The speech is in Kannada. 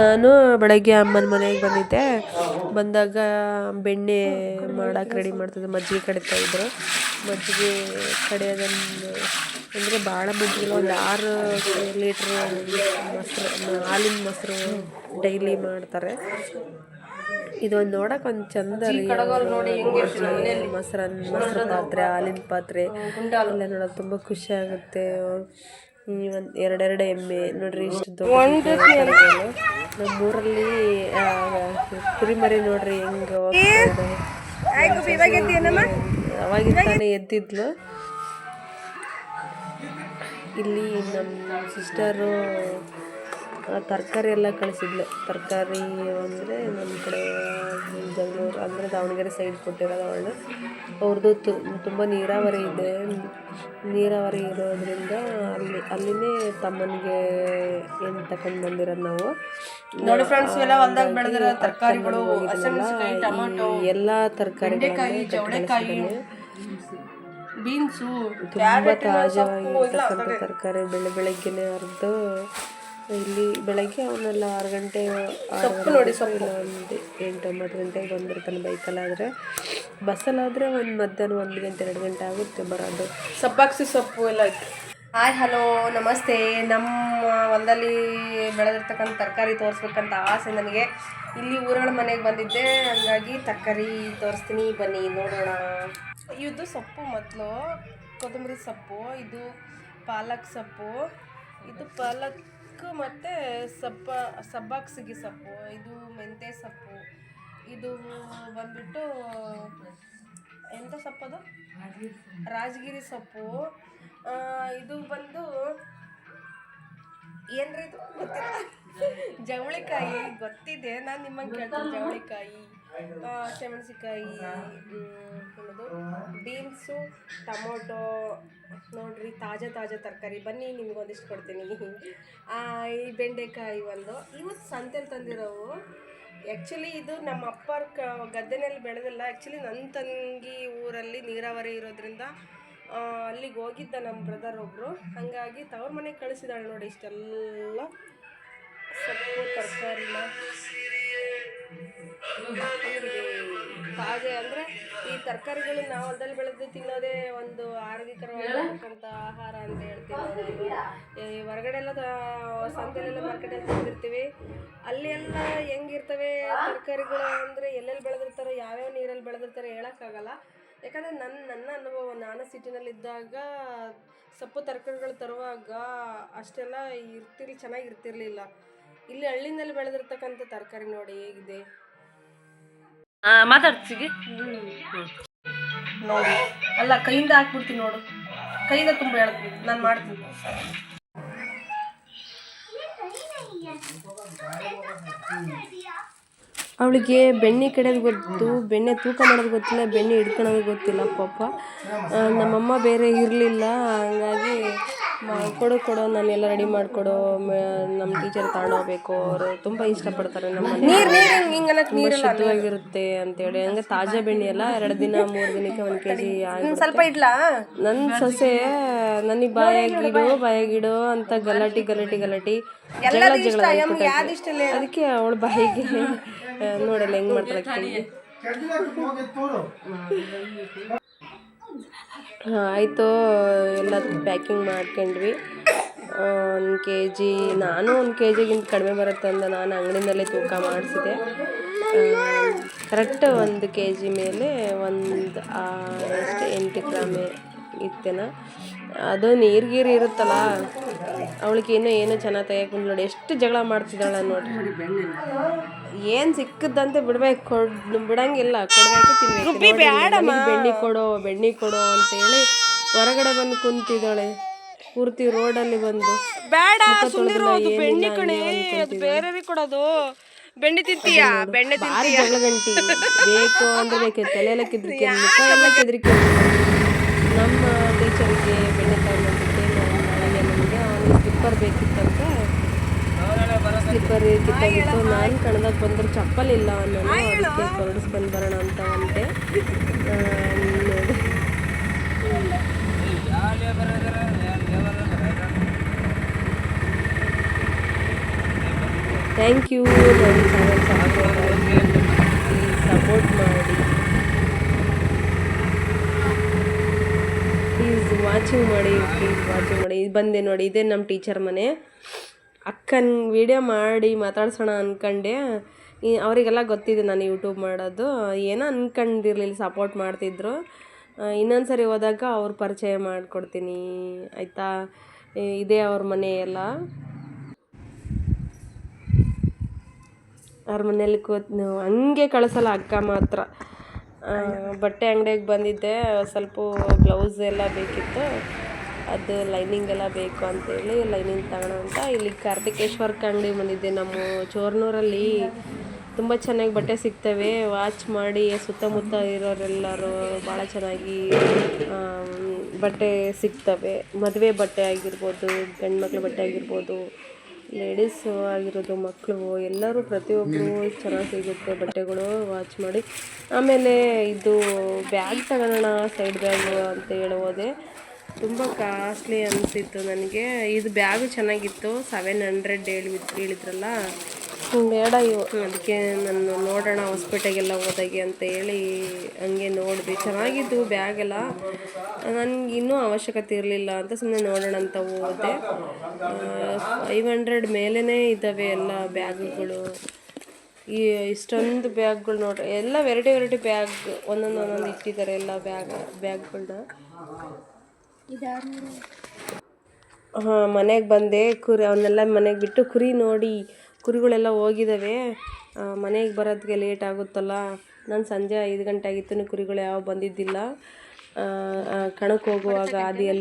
ನಾನು ಬೆಳಗ್ಗೆ ಅಮ್ಮನ ಮನೆಗೆ ಬಂದಿದ್ದೆ. ಬಂದಾಗ ಬೆಣ್ಣೆ ಮಾಡಕ್ಕೆ ರೆಡಿ ಮಾಡ್ತಿದ್ದೆ. ಮಜ್ಜಿಗೆ ಕಡಿತಾ ಇದ್ದರು ಮಜ್ಜಿಗೆ ಕಡಿಯೋದನ್ನು ಅಂದರೆ ಭಾಳ ಮಜ್ಜಿಗೆ ಒಂದು ಆರು ಲೀಟ್ರ್ ಮೊಸರು, ಹಾಲಿನ ಮೊಸರು ಡೈಲಿ ಮಾಡ್ತಾರೆ. ಇದೊಂದು ನೋಡಕ್ಕೆ ಒಂದು ಚಂದ ಮೊಸರನ್ನ ಮೊಸರು ಪಾತ್ರೆ, ಹಾಲಿನ ಪಾತ್ರೆ. ಎಲ್ಲ ನೋಡೋಕೆ ತುಂಬ ಖುಷಿ ಆಗುತ್ತೆ. ಒಂದು ಎರಡೆರಡು ಎಮ್ಮೆ ನೋಡ್ರಿ ಇಷ್ಟು ದೊಡ್ಡ ನಮ್ಮೂರಲ್ಲಿ ಕುರಿಮರಿ ನೋಡ್ರಿ ಹೆಂಗ ಅವಾಗಿನ ತಾನೇ ಎದ್ದಿದ್ಲು. ಇಲ್ಲಿ ನಮ್ಮ ಸಿಸ್ಟರು ತರಕಾರಿ ಎಲ್ಲ ಕಳಿಸಿದ್ಲು. ತರಕಾರಿ ಅಂದರೆ ನಮ್ಮ ಕಡೆ ಜಗಳೂರು ಅಂದರೆ ದಾವಣಗೆರೆ ಸೈಡ್ ಕೊಟ್ಟಿರೋದು ಅವಳು. ಅವ್ರದ್ದು ತುಂಬ ನೀರಾವರಿ ಇದೆ. ನೀರಾವರಿ ಇರೋದ್ರಿಂದ ಅಲ್ಲಿ ಅಲ್ಲಿನೇ ತಮ್ಮನಿಗೆ ಏನು ತಗೊಂಡು ಬಂದಿರೋದು ನಾವು. ನೋಡಿ ಫ್ರೆಂಡ್ಸ್ ಎಲ್ಲ ಹೊಲ್ದಾಗ ಬೆಳೆದಿರೋ ತರಕಾರಿಗಳು ಎಲ್ಲ ತರಕಾರಿ ಜವಳೆಕಾಯಿ ಬೀನ್ಸು ತುಂಬ ತಾಜಾವಾಗಿರ್ತಕ್ಕಂಥ ತರಕಾರಿ ಬೆಳೆ ಬೆಳಗ್ಗೆನೆ ಹರಿದು ಇಲ್ಲಿ ಬೆಳಗ್ಗೆ ಅವನ್ನೆಲ್ಲ ಆರು ಗಂಟೆ ಸೊಪ್ಪು ನೋಡಿ ಸೊಪ್ಪು. ಒಂದು ಎಂಟು ಒಂಬತ್ತು ಗಂಟೆಗೆ ಬಂದಿರ್ತಾನೆ ಬೈಕಲ್ಲಾದರೆ. ಬಸ್ಸಲ್ಲಾದರೆ ಒಂದು ಮಧ್ಯಾಹ್ನ ಒಂದು ಗಂಟೆ ಎರಡು ಗಂಟೆ ಆಗುತ್ತೆ ಬರೋದು. ಸಪ್ಪಾಕ್ಸಿ ಸೊಪ್ಪು ಎಲ್ಲ ಇತ್ತು ಹಾಯ್ ಹಲೋ ನಮಸ್ತೆ. ನಮ್ಮ ಹೊಲದಲ್ಲಿ ಬೆಳೆದಿರ್ತಕ್ಕಂಥ ತರಕಾರಿ ತೋರಿಸ್ಬೇಕಂತ ಆಸೆ ನನಗೆ. ಇಲ್ಲಿ ಊರುಗಳ ಮನೆಗೆ ಬಂದಿದ್ದೆ. ಹಂಗಾಗಿ ತರಕಾರಿ ತೋರಿಸ್ತೀನಿ. ಬನ್ನಿ ನೋಡೋಣ. ಇದು ಸೊಪ್ಪು ಮೊದಲು. ಕೊತ್ತಂಬರಿ ಸೊಪ್ಪು ಇದು ಪಾಲಕ್ ಸೊಪ್ಪು. ಇದು ಪಾಲಕ್ ಮತ್ತು ಸಬ್ಬ, ಸಬ್ಬಾಕ್ಸಿಗೆ ಸೊಪ್ಪು ಇದು ಮೆಂತ್ಯ ಸೊಪ್ಪು ಇದು ಬಂದ್ಬಿಟ್ಟು ಎಂಥ ಸೊಪ್ಪದು ರಾಜಗಿರಿ ಸೊಪ್ಪು. ಇದು ಬಂದು ಏನ್ರಿ ಇದು? ಗೊತ್ತಿಲ್ಲ. ಜವಳಿಕಾಯಿ, ಗೊತ್ತಿದೆ. ನಾನು ನಿಮ್ಮಂಗೆ ಕೇಳ್ತೀನಿ, ಜವಳಿಕಾಯಿ. ಸೆಮೆಣಸಿಕಾಯಿ ಬೀನ್ಸು, ಟೊಮೊಟೊ, ನೋಡಿರಿ ತಾಜಾ ತಾಜಾ ತರಕಾರಿ. ಬನ್ನಿ, ನಿಮ್ಗೆ ಒಂದಿಷ್ಟು ಕೊಡ್ತೀನಿ. ಈ ಬೆಂಡೆಕಾಯಿ ಒಂದು. ಇವತ್ತು ಸಂತೆಲಿ ತಂದಿರೋವು. ಆ್ಯಕ್ಚುಲಿ ಇದು ನಮ್ಮ ಅಪ್ಪರ ಕ, ಗದ್ದೆನಲ್ಲಿ ಬೆಳೆದಿಲ್ಲ. ಆ್ಯಕ್ಚುಲಿ ನನ್ನ ತಂಗಿ ಊರಲ್ಲಿ ನೀರಾವರಿ ಇರೋದ್ರಿಂದ ಅಲ್ಲಿಗೆ ಹೋಗಿದ್ದ ನಮ್ಮ ಬ್ರದರ್ ಒಬ್ಬರು ಹಾಗಾಗಿ ತವ್ರ ಮನೆಗೆ ಕಳಿಸಿದಾಳೆ ನೋಡಿ ಇಷ್ಟೆಲ್ಲ. ಸೊಪ್ಪು, ತರಕಾರಿನ. ತಾಜೆ ಅಂದರೆ ಈ ತರಕಾರಿಗಳು ನಾವು ಹೊಲದಲ್ಲಿ ಬೆಳೆದು ತಿನ್ನೋದೇ ಒಂದು ಆರೋಗ್ಯಕರವಾಗಿರ್ತಕ್ಕಂಥ ಆಹಾರ ಅಂತ ಹೇಳ್ತೀವಿ. ಈ ಹೊರಗಡೆ ಎಲ್ಲ ಸಂತೆಲೆಲ್ಲ ಮಾರ್ಕೆಟಲ್ಲಿ ತಿಂದಿರ್ತೀವಿ. ಅಲ್ಲಿ ಎಲ್ಲ ಹೆಂಗಿರ್ತವೆ ತರಕಾರಿಗಳು ಅಂದರೆ ಎಲ್ಲೆಲ್ಲಿ ಬೆಳೆದಿರ್ತಾರೆ ಯಾವ್ಯಾವ ನೀರಲ್ಲಿ ಬೆಳೆದಿರ್ತಾರೆ ಹೇಳೋಕ್ಕಾಗಲ್ಲ. ಯಾಕಂದರೆ ನನ್ನ ನನ್ನ ಅನುಭವ ನಾನು ಸಿಟಿನಲ್ಲಿದ್ದಾಗ ಸೊಪ್ಪು ತರಕಾರಿಗಳು ತರುವಾಗ ಅಷ್ಟೆಲ್ಲ ಇರ್ತಿರ್ಲಿ ಚೆನ್ನಾಗಿರ್ತಿರ್ಲಿಲ್ಲ. ಇಲ್ಲಿ ಹಳ್ಳಿನಲ್ಲಿ ಬೆಳೆದಿರ್ತಕ್ಕಂಥ ತರಕಾರಿ ನೋಡಿ ಹೇಗಿದೆ. ಮಾತಾಡ್ತೀವಿ. ನೋಡಿ. ಅಲ್ಲ, ಕೈಯಿಂದ ಹಾಕ್ಬಿಡ್ತೀನಿ ನೋಡು. ಕೈಯಿಂದ ತುಂಬ ಹೇಳ್ತೀನಿ ನಾನು ಮಾಡ್ತೀನಿ. ಅವಳಿಗೆ ಬೆಣ್ಣೆ ಕಡೆದು ಗೊತ್ತು, ಬೆಣ್ಣೆ ತೂಕ ಮಾಡೋದು ಗೊತ್ತಿಲ್ಲ, ಬೆಣ್ಣೆ ಹಿಡ್ಕೊಳೋದು ಗೊತ್ತಿಲ್ಲ ಪಾಪ. ನಮ್ಮಮ್ಮ ಬೇರೆ ಇರಲಿಲ್ಲ, ಹಂಗಾಗಿ ಕೊಡು ಕೊಡು ನಾನೆಲ್ಲ ರೆಡಿ ಮಾಡಿಕೊಡು ನಮ್ಮ ಟೀಚರ್ ತಗೊಂಡೋಗ್ಬೇಕು ಅವರು ತುಂಬ ಇಷ್ಟಪಡ್ತಾರೆ ನಮ್ಮ ಮನೆ ನೀರು ಶುದ್ಧವಾಗಿರುತ್ತೆ ಅಂತೇಳಿ. ಹಂಗೆ ತಾಜಾ ಬೆಣ್ಣೆ ಎಲ್ಲ ಎರಡು ದಿನ ಮೂರು ದಿನಕ್ಕೆ ಒಂದು ಕೆ ಜಿ ಸ್ವಲ್ಪ ಇಡ್ಲಾ? ನನ್ನ ಸೊಸೆ ನನಗೆ ಬಾಯಾಗಿಡು ಬಾಯಾಗಿಡು ಅಂತ ಗಲಾಟಿ ಗಲಾಟಿ ಗಲಾಟಿ. ಜಗಳ ಜಗಳ ಅದಕ್ಕೆ ಅವಳು ಬಾಯಿಗೆ ನೋಡಲ್ಲ ಹೆಂಗ್ ಮಾಡ್ತಾಳೆ. ಹಾ, ಆಯಿತು. ಎಲ್ಲ ಪ್ಯಾಕಿಂಗ್ ಮಾಡ್ಕೊಂಡ್ವಿ. ಒಂದು ಕೆ ಜಿ ನಾನು ಒಂದು ಕೆ ಜಿಗಿಂತ ಕಡಿಮೆ ಬರುತ್ತೆ ಅಂತ ನಾನು ಅಂಗಡಿನಲ್ಲೇ ತೂಕ ಮಾಡಿಸಿದೆ. ಕರೆಕ್ಟ್ ಒಂದು ಕೆ ಜಿ ಮೇಲೆ ಒಂದು ಎಷ್ಟು ಎಂಟು ಗ್ರಾಮೆ ಇತ್ತೇನ? ಅದು ನೀರು ಗೀರು ಇರುತ್ತಲ್ಲ? ಅವಳಿಗೆ ಇನ್ನೂ ಏನೂ ಚೆನ್ನಾಗಿ ತೆಗಿಯಕ್ಕೆ ನೋಡಿ. ಎಷ್ಟು ಜಗಳ ಮಾಡ್ತಿದ್ದಾಳೆ ನೋಡಿ. ಏನು ಸಿಕ್ಕದಂತೆ ಬಿಡ್ಬೇಕು. ಕೊಡ್ ಬಿಡಂಗಿಲ್ಲ. ಕೊಡ್ಬೇಕು ತಿನ್ಬೇಕು. ಬೆಣ್ಣೆ ಕೊಡು ಬೆಣ್ಣೆ ಕೊಡು ಅಂತೇಳಿ ಹೊರಗಡೆ ಬಂದು ಕುಂತಿದ್ದಾಳೆ. ಪೂರ್ತಿ ರೋಡಲ್ಲಿ ಬಂದು. ಬೇಡ ಬೆಣ್ಣೆ ಕಣೆ, ಅದು ಬೇರೆ ಕೊಡೋದು. ಬೆಣ್ಣೆ ತಿಂತೀಯ? ಬೆಣ್ಣೆ ಜಗಳ ಗಂಟಿ ಬೇಕು ಅಂದ್ರೆ ಬೇಕು. ಎಲ್ಲ ಕೆದ್ರಿಕೆ ಮುಖ ಎಲ್ಲ ಕೆದ್ರಿಕೆ ನಮ್ಮ ಟೀಚರ್ಗೆ ಬೆಣ್ಣೆ ಅವನಿಗೆ ಸ್ಲಿಪ್ಪರ್ ಬೇಕಿತ್ತಂತ? ಸ್ಲಿಪ್ಪರ್ ಕಿತ್ತಾಗಿತ್ತು ನಾನು ಕಣದಾಗ ಬಂದ್ರೆ ಚಪ್ಪಲ್ ಇಲ್ಲ ಅನ್ನೋ ಅದಕ್ಕೆ ಹೊರಡಿಸ್ಕೊಂಡು ಬರೋಣ ಅಂತ ಅಂತೆ. ಥ್ಯಾಂಕ್ ಯು ನನ್ನ ಸಪೋರ್ಟ್ ಮಾಡಿ ಪ್ಲೀಸ್ ವಾಚಿಂಗ್ ಮಾಡಿ ಪ್ಲೀಸ್ ವಾಚಿಂಗ್ ಮಾಡಿ. ಇದು ಬಂದೆ ನೋಡಿ, ಇದೇ ನಮ್ಮ ಟೀಚರ್ ಮನೆ. ಅಕ್ಕನ ವಿಡಿಯೋ ಮಾಡಿ ಮಾತಾಡ್ಸೋಣ ಅಂದ್ಕೊಂಡೆ ಅವರಿಗೆಲ್ಲ ಗೊತ್ತಿದೆ ನಾನು ಯೂಟ್ಯೂಬ್ ಮಾಡೋದು. ಏನೋ ಅಂದ್ಕೊಂಡಿರಲಿಲ್ಲ ಸಪೋರ್ಟ್ ಮಾಡ್ತಿದ್ರು. ಇನ್ನೊಂದು ಸರಿ ಹೋದಾಗ ಅವ್ರ ಪರಿಚಯ ಮಾಡಿಕೊಡ್ತೀನಿ. ಆಯಿತಾ? ಇದೇ ಅವ್ರ ಮನೆ ಎಲ್ಲ. ಅವ್ರ ಮನೇಲಿ ಕೂತ್ ಹಂಗೆ ಕಳಿಸಲ್ಲ ಅಕ್ಕ ಮಾತ್ರ. ಬಟ್ಟೆ ಅಂಗಡಿಗೆ ಬಂದಿದ್ದೆ, ಸ್ವಲ್ಪ ಬ್ಲೌಸ್ ಎಲ್ಲ ಬೇಕಿತ್ತು, ಅದು ಲೈನಿಂಗ್ ಎಲ್ಲ ಬೇಕು ಅಂತೇಳಿ ಲೈನಿಂಗ್ ತಗೋಣ ಅಂತ. ಇಲ್ಲಿ ಕಾರ್ತಿಕೇಶ್ವರ್ಕ ಅಂಗಡಿ ಬಂದಿದ್ದೆ ನಮ್ಮ ಚೋರ್ನೂರಲ್ಲಿ. ತುಂಬ ಚೆನ್ನಾಗಿ ಬಟ್ಟೆ ಸಿಗ್ತವೆ, ವಾಚ್ ಮಾಡಿ ಸುತ್ತಮುತ್ತ ಇರೋರೆಲ್ಲರೂ ಭಾಳ ಚೆನ್ನಾಗಿ ಬಟ್ಟೆ ಸಿಗ್ತವೆ. ಮದುವೆ ಬಟ್ಟೆ ಆಗಿರ್ಬೋದು ಗಂಡು ಮಕ್ಳ ಬಟ್ಟೆ ಆಗಿರ್ಬೋದು. ಲೇಡೀಸು ಆಗಿರೋದು ಮಕ್ಕಳು ಎಲ್ಲರೂ ಪ್ರತಿಯೊಬ್ಬರು ಚೆನ್ನಾಗಿ ಸಿಗುತ್ತೆ. ಬಟ್ಟೆಗಳು ವಾಚ್ ಮಾಡಿ. ಆಮೇಲೆ ಇದು ಬ್ಯಾಗ್ ತಗೊಳ್ಳೋಣ ಸೈಡ್ ಬ್ಯಾಗು ಅಂತ ಹೇಳಿ ಹೋದೆ ತುಂಬ ಕಾಸ್ಟ್ಲಿ ಅನಿಸಿತ್ತು ನನಗೆ. ಇದು ಬ್ಯಾಗು ಚೆನ್ನಾಗಿತ್ತು. ಸೆವೆನ್ ಹಂಡ್ರೆಡ್ ಹೇಳಿ ಹೇಳಿದ್ರಲ್ಲ. ಬೇಡ ಇವು. ಅದಕ್ಕೆ ನಾನು ನೋಡೋಣ ಹೊಸ್ಪೇಟೆಗೆಲ್ಲ ಹೋದಾಗೆ ಅಂತ ಹೇಳಿ ಹಂಗೆ ನೋಡಿದ್ವಿ ಚೆನ್ನಾಗಿದ್ದು ಬ್ಯಾಗ್ ಎಲ್ಲ ನನಗೆ ಇನ್ನೂ ಅವಶ್ಯಕತೆ ಇರಲಿಲ್ಲ ಅಂತ ಸುಮ್ಮನೆ ನೋಡೋಣ ಅಂತ ಹೋದೆ. ಫೈವ್ ಹಂಡ್ರೆಡ್ ಮೇಲೇ ಇದ್ದಾವೆ ಎಲ್ಲ ಬ್ಯಾಗ್ಗಳು. ಈ ಇಷ್ಟೊಂದು ಬ್ಯಾಗ್ಗಳು ನೋಡ್ರಿ. ಎಲ್ಲ ವೆರೈಟಿ ವೆರೈಟಿ ಬ್ಯಾಗ್ ಒಂದೊಂದು ಒಂದೊಂದು ಇಟ್ಟಿದ್ದಾರೆ ಎಲ್ಲ ಬ್ಯಾಗ್ ಬ್ಯಾಗ್ಗಳನ್ನ ಹಾಂ ಮನೆಗೆ ಬಂದೆ. ಕುರಿ ಅವನ್ನೆಲ್ಲ ಮನೆಗೆ ಬಿಟ್ಟು ಕುರಿ ನೋಡಿ ಕುರಿಗಳೆಲ್ಲ ಹೋಗಿದ್ದಾವೆ ಮನೆಗೆ ಬರೋದಕ್ಕೆ ಲೇಟ್ ಆಗುತ್ತಲ್ಲ. ನಾನು ಸಂಜೆ ಐದು ಗಂಟೆ ಆಗಿತ್ತು ಕುರಿಗಳು ಯಾವ ಬಂದಿದ್ದಿಲ್ಲ. ಕಣಕ್ಕೆ ಹೋಗುವಾಗ ಹಾದಿಯಲ್ಲಿ